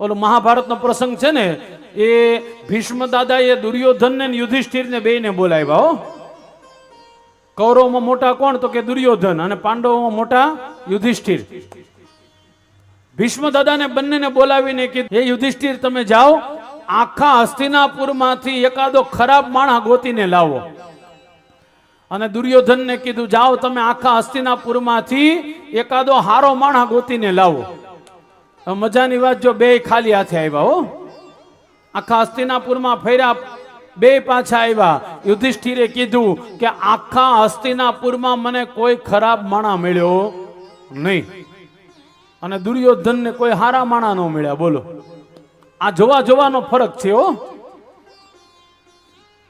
ઓલો મહાભારતનો પ્રસંગ છે ને, એ ભીષ્મ દાદા એ દુર્યોધન ને યુધિષ્ઠિરને બેયને બોલાવ્યા, હો. કૌરવમાં મોટા કોણ? તો કે દુર્યોધન અને પાંડવોમાં મોટા યુધિષ્ઠિર. ભીષ્મ દાદાને બંનેને બોલાવીને કીધું, હે યુધિષ્ઠિર, તમે જાઓ, આખા હસ્તિનાપુરમાંથી એકાદો ખરાબ માણસ ગોતીને લાવો. અને દુર્યોધનને કીધું, જાઓ, તમે આખા હસ્તિનાપુરમાંથી એકાદો હારો માણસ ગોતીને લાવો. મજાની વાત જો બે ખાલી હાથે આવ્યા હો. આખા હસ્તિનાપુરમાં ફેર્યા, બે પાછા આવ્યા યુધિષ્ઠિરે કીધું કે આખા હસ્તિનાપુરમાં મને કોઈ ખરાબ માણા મળ્યો નહીં. અને દુર્યોધનને કોઈ હારા માણા ન મળ્યા. બોલો. આ જોવા જોવાનો ફરક છે હો.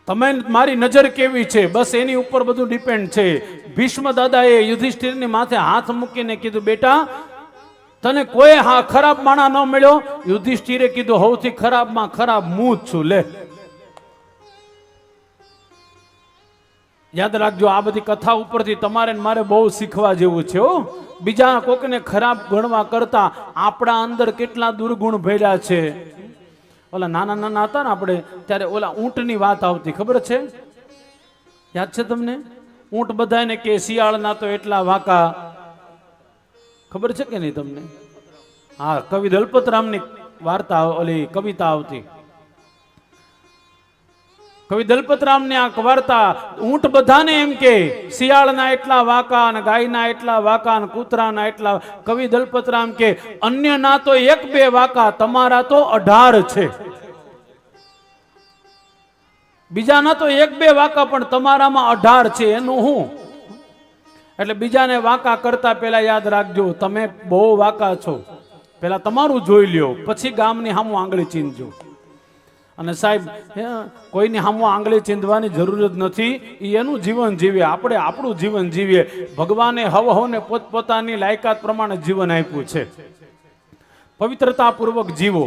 તમે મારી નજર કેવી છે? બસ એની ઉપર બધું ડિપેન્ડ છે. ભીષ્મ દાદાએ યુધિષ્ઠિરની માથે હાથ મૂકીને કીધું, બેટા તને કોઈ હા ખરાબ માણા ન મળ્યો? યુધિષ્ઠિરે કીધું સૌથી ખરાબમાં ખરાબ હું જ છું, લે. યાદ રાખજો, આ બધી કથા ઉપરથી તમારે મારે બહુ શીખવા જેવું છે, હો. બીજા કોકને ખરાબ ગણવા કરતા આપણા અંદર કેટલા દુર્ગુણ ભર્યા છે. ઓલા નાના નાના હતા ને આપણે, ત્યારે ઓલા ઊંટની વાત આવતી, ખબર છે? યાદ છે તમને? ઊંટ બધાને કે શિયાળના તો એટલા વાંકા. ખબર છે કે નહીં તમને? હા, કવિ દલપતરામની વાર્તા ઓલી કવિતા આવતી. કવિ દલપતરામની આ વાર્તા ઊંટ બધાને એમ કે, શિયાળના એટલા વાકા અને ગાયના એટલા વાકા અને કૂતરાના એટલા કવિ દલપતરામ કે, અન્યના તો એક બે વાકા, તમારા તો અઢાર છે. બીજાના તો એક બે વાકા, પણ તમારામાં અઢાર છે, એનું હું? એટલે બીજાને વાંકા કરતા પહેલા યાદ રાખજો, તમે બહુ વાંકા છો. પહેલા તમારું જોઈ લ્યો, પછી ગામની સામું આંગળી ચીંધજો. અને સાહેબ કોઈની સામું આંગળી ચીંધવાની જરૂર જ નથી એ એનું જીવન જીવે, આપણે આપણું જીવન જીવીએ. ભગવાને હવ હવને પોતપોતાની લાયકાત પ્રમાણે જીવન આપ્યું છે. પવિત્રતાપૂર્વક જીવો.